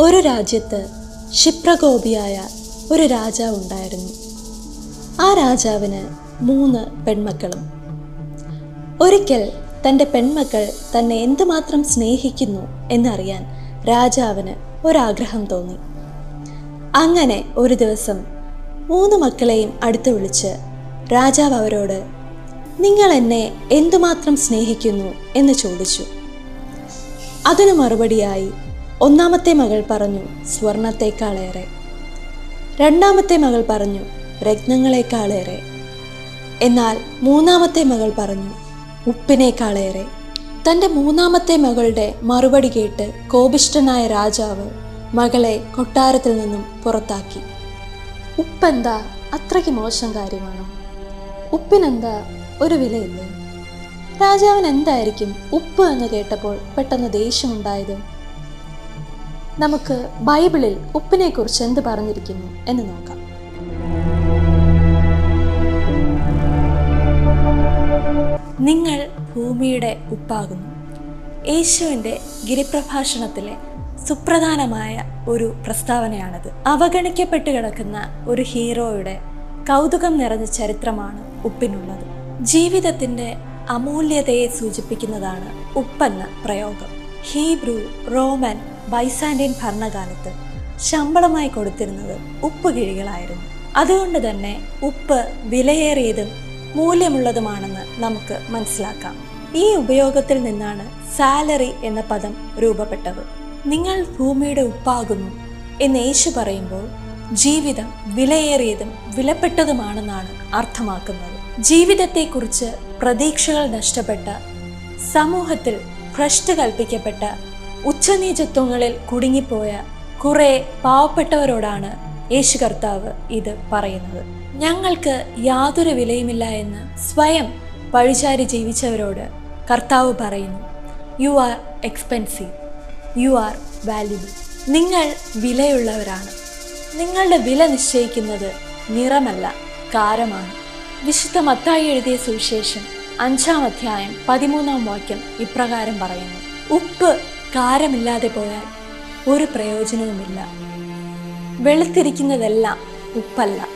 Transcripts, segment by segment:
ഒരു രാജ്യത്ത് ക്ഷിപ്രകോപിയായ ഒരു രാജാവ് ഉണ്ടായിരുന്നു. ആ രാജാവിന് മൂന്ന് പെൺമക്കളും. ഒരിക്കൽ തന്റെ പെൺമക്കൾ തന്നെ എന്തുമാത്രം സ്നേഹിക്കുന്നു എന്നറിയാൻ രാജാവിന് ഒരാഗ്രഹം തോന്നി. അങ്ങനെ ഒരു ദിവസം മൂന്ന് മക്കളെയും അടുത്ത് വിളിച്ച് രാജാവ് അവരോട് നിങ്ങൾ എന്നെ എന്തുമാത്രം സ്നേഹിക്കുന്നു? എന്ന് ചോദിച്ചു. അതിനു മറുപടിയായി ഒന്നാമത്തെ മകൾ പറഞ്ഞു സ്വർണത്തേക്കാളേറെ. രണ്ടാമത്തെ മകൾ പറഞ്ഞു രത്നങ്ങളെക്കാളേറെ. എന്നാൽ മൂന്നാമത്തെ മകൾ പറഞ്ഞു ഉപ്പിനേക്കാളേറെ. തന്റെ മൂന്നാമത്തെ മകളുടെ മറുപടി കേട്ട് കോപിഷ്ടനായ രാജാവ് മകളെ കൊട്ടാരത്തിൽ നിന്നും പുറത്താക്കി. ഉപ്പെന്താ അത്രയ്ക്ക് മോശം കാര്യമാണോ? ഉപ്പിനെന്താ ഒരു വിലയില്ലേ? രാജാവിന് എന്തായിരിക്കും ഉപ്പ് എന്ന് കേട്ടപ്പോൾ പെട്ടെന്ന് ദേഷ്യമുണ്ടായത്? നമുക്ക് ബൈബിളിൽ ഉപ്പിനെക്കുറിച്ച് എന്ത് പറഞ്ഞിരിക്കുന്നു എന്ന് നോക്കാം. നിങ്ങൾ ഭൂമിയുടെ ഉപ്പാകുന്നു. യേശുവിന്റെ ഗിരിപ്രഭാഷണത്തിലെ സുപ്രധാനമായ ഒരു പ്രസ്താവനയാണത്. അവഗണിക്കപ്പെട്ട് കിടക്കുന്ന ഒരു ഹീറോയുടെ കൗതുകം നിറഞ്ഞ ചരിത്രമാണ് ഉപ്പിനുള്ളത്. ജീവിതത്തിന്റെ അമൂല്യതയെ സൂചിപ്പിക്കുന്നതാണ് ഉപ്പെന്ന പ്രയോഗം. ഹീബ്രു റോമൻ ബൈസാൻഡൈൻ ഭരണകാലത്ത് ശമ്പളമായി കൊടുത്തിരുന്നത് ഉപ്പ് കിഴികളായിരുന്നു. അതുകൊണ്ട് തന്നെ ഉപ്പ് വിലയേറിയതും മൂല്യമുള്ളതുമാണെന്ന് നമുക്ക് മനസ്സിലാക്കാം. ഈ ഉപയോഗത്തിൽ നിന്നാണ് സാലറി എന്ന പദം രൂപപ്പെട്ടത്. നിങ്ങൾ ഭൂമിയുടെ ഉപ്പാകുന്നു എന്ന് യേശു പറയുമ്പോൾ ജീവിതം വിലയേറിയതും വിലപ്പെട്ടതുമാണെന്നാണ് അർത്ഥമാക്കുന്നത്. ജീവിതത്തെക്കുറിച്ച് പ്രതീക്ഷകൾ നഷ്ടപ്പെട്ട സമൂഹത്തിൽ ഭ്രഷ്ട് കൽപ്പിക്കപ്പെട്ട ഉച്ചനീചത്വങ്ങളിൽ കുടുങ്ങിപ്പോയ കുറെ പാവപ്പെട്ടവരോടാണ് യേശു കർത്താവ് ഇത് പറയുന്നത്. ഞങ്ങൾക്ക് യാതൊരു വിലയുമില്ല എന്ന് സ്വയം പഴിചാരി ജീവിച്ചവരോട് കർത്താവ് പറയുന്നു you are expensive you are valuable നിങ്ങൾ വിലയുള്ളവരാണ്. നിങ്ങളുടെ വില നിശ്ചയിക്കുന്നത് നിറമല്ല കാരമാണ്. വിശുദ്ധ മത്തായി എഴുതിയ സുവിശേഷം അഞ്ചാം അധ്യായം പതിമൂന്നാം വാക്യം ഇപ്രകാരം പറയുന്നു ഉപ്പ് കാരമില്ലാതെ പോയാൽ ഒരു പ്രയോജനവുമില്ല. വെളുത്തിരിക്കുന്നതെല്ലാം ഉപ്പല്ല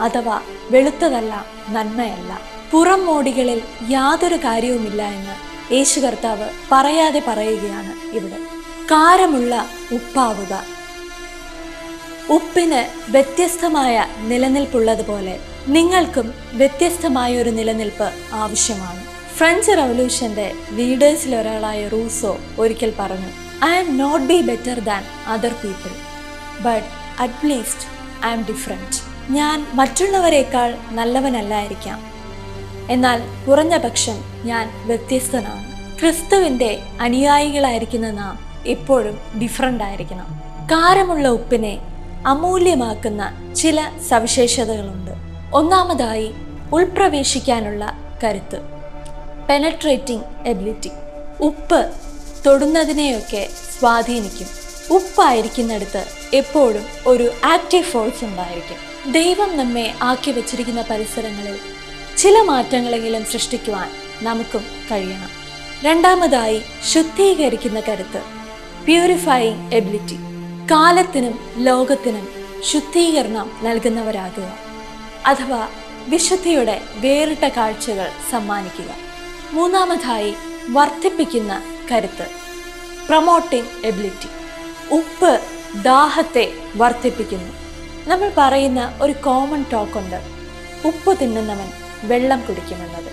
അഥവാ വെളുത്തതല്ല നന്മയല്ല. പുറം മോടികളിൽ യാതൊരു കാര്യവുമില്ല എന്ന് യേശു കർത്താവ് പറയാതെ പറയുകയാണ് ഇവിടെ. കാരമുള്ള ഉപ്പാവുക. ഉപ്പിന് വ്യത്യസ്തമായ നിലനിൽപ്പുള്ളതുപോലെ നിങ്ങൾക്കും വ്യത്യസ്തമായ ഒരു നിലനിൽപ്പ് ആവശ്യമാണ്. ഫ്രഞ്ച് റവല്യൂഷന്റെ ലീഡേഴ്സിൽ ഒരാളായ റൂസോ ഒരിക്കൽ പറഞ്ഞു I am not be better than other people but at least I am different ഞാൻ മറ്റുള്ളവരെക്കാൾ നല്ലവനല്ലായിരിക്കാം. എന്നാൽ കുറഞ്ഞ പക്ഷം ഞാൻ വ്യത്യസ്തനാണ്. ക്രിസ്തുവിന്റെ അനുയായികളായിരിക്കുന്ന നാം എപ്പോഴും ഡിഫറന്റ് ആയിരിക്കണം. കാരമുള്ള ഉപ്പിനെ അമൂല്യമാക്കുന്ന ചില സവിശേഷതകളുണ്ട്. ഒന്നാമതായി ഉൾപ്രവേശിക്കാനുള്ള കരുത്ത്. പെനട്രേറ്റിംഗ് എബിലിറ്റി ഉപ്പ് തൊടുന്നതിനെയൊക്കെ സ്വാധീനിക്കും. ഉപ്പായിരിക്കുന്നിടത്ത് എപ്പോഴും ഒരു ആക്റ്റീവ് ഫോഴ്സ് ഉണ്ടായിരിക്കും. ദൈവം നമ്മെ ആക്കി വച്ചിരിക്കുന്ന പരിസരങ്ങളിൽ ചില മാറ്റങ്ങളെങ്കിലും സൃഷ്ടിക്കുവാൻ നമുക്കും കഴിയണം. രണ്ടാമതായി ശുദ്ധീകരിക്കുന്ന കരുത്ത്. പ്യൂരിഫൈയിങ് എബിലിറ്റി കാലത്തിനും ലോകത്തിനും ശുദ്ധീകരണം നൽകുന്നവരാകുക. അഥവാ വിശുദ്ധിയുടെ വേറിട്ട കാഴ്ചകൾ സമ്മാനിക്കുക. മൂന്നാമതായി വർദ്ധിപ്പിക്കുന്ന കരുത്ത്. പ്രൊമോട്ടിംഗ് എബിലിറ്റി ഉപ്പ് ദാഹത്തെ വർദ്ധിപ്പിക്കുന്നു. നമ്മൾ പറയുന്ന ഒരു കോമൺ ടോക്ക് ഉണ്ട്. ഉപ്പ് തിന്നുന്നവൻ വെള്ളം കുടിക്കുമെന്നത്.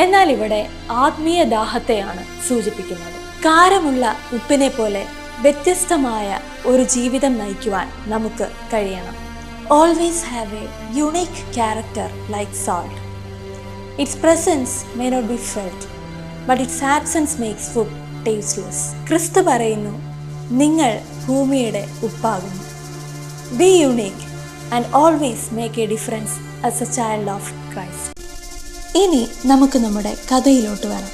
എന്നാൽ ഇവിടെ ആത്മീയ ദാഹത്തെയാണ് സൂചിപ്പിക്കുന്നത്. കാരമുള്ള ഉപ്പിനെ പോലെ വ്യത്യസ്തമായ ഒരു ജീവിതം നയിക്കുവാൻ നമുക്ക് കഴിയണം. Always have a unique character like salt its presence may not be felt but its absence makes food tasteless ക്രിസ്തു പറയുന്നു നിങ്ങൾ ഭൂമിയുടെ ഉപ്പാകുന്നു. Be unique and always make a difference as a child of Christ ഇനി നമുക്ക് നമ്മുടെ കഥയിലോട്ട് വരാം.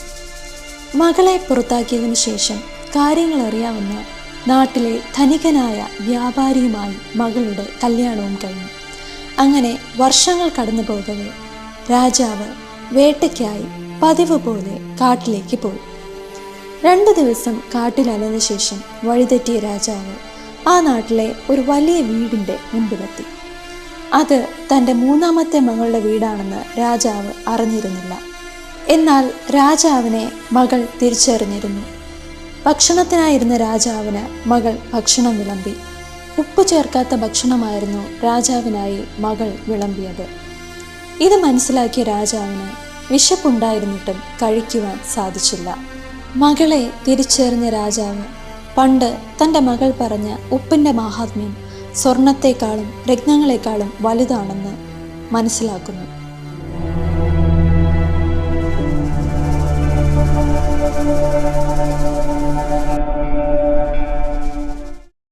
മകളെ പുറത്താക്കിയതിനു ശേഷം കാര്യങ്ങൾ അറിയാവുന്ന നാട്ടിലെ ധനികനായ വ്യാപാരിയുമായി മകളുടെ കല്യാണവും കഴിഞ്ഞു. അങ്ങനെ വർഷങ്ങൾ കടന്നു പോകവേ രാജാവ് വേട്ടയ്ക്കായി പതിവ് പോലെ കാട്ടിലേക്ക് പോയി. രണ്ടു ദിവസം കാട്ടിൽ അലഞ്ഞ ശേഷം വഴിതെറ്റിയ രാജാവ് ആ നാട്ടിലെ ഒരു വലിയ വീടിന്റെ മുമ്പിലെത്തി അത് തന്റെ മൂന്നാമത്തെ മകളുടെ വീടാണെന്ന് രാജാവ് അറിഞ്ഞിരുന്നില്ല. എന്നാൽ രാജാവിനെ മകൾ തിരിച്ചറിഞ്ഞിരുന്നു. ഭക്ഷണത്തിനായിരുന്ന രാജാവിന് മകൾ ഭക്ഷണം വിളമ്പി. ഉപ്പ് ചേർക്കാത്ത ഭക്ഷണമായിരുന്നു രാജാവിനായി മകൾ വിളമ്പിയത്. ഇത് മനസ്സിലാക്കിയ രാജാവിന് വിശപ്പുണ്ടായിരുന്നിട്ടും കഴിക്കുവാൻ സാധിച്ചില്ല. മകളെ തിരിച്ചറിഞ്ഞ രാജാവ് പണ്ട് തന്റെ മകൾ പറഞ്ഞ ഉപ്പിന്റെ മാഹാത്മ്യം സ്വർണത്തെക്കാളും രത്നങ്ങളെക്കാളും വലുതാണെന്ന് മനസ്സിലാക്കുന്നു.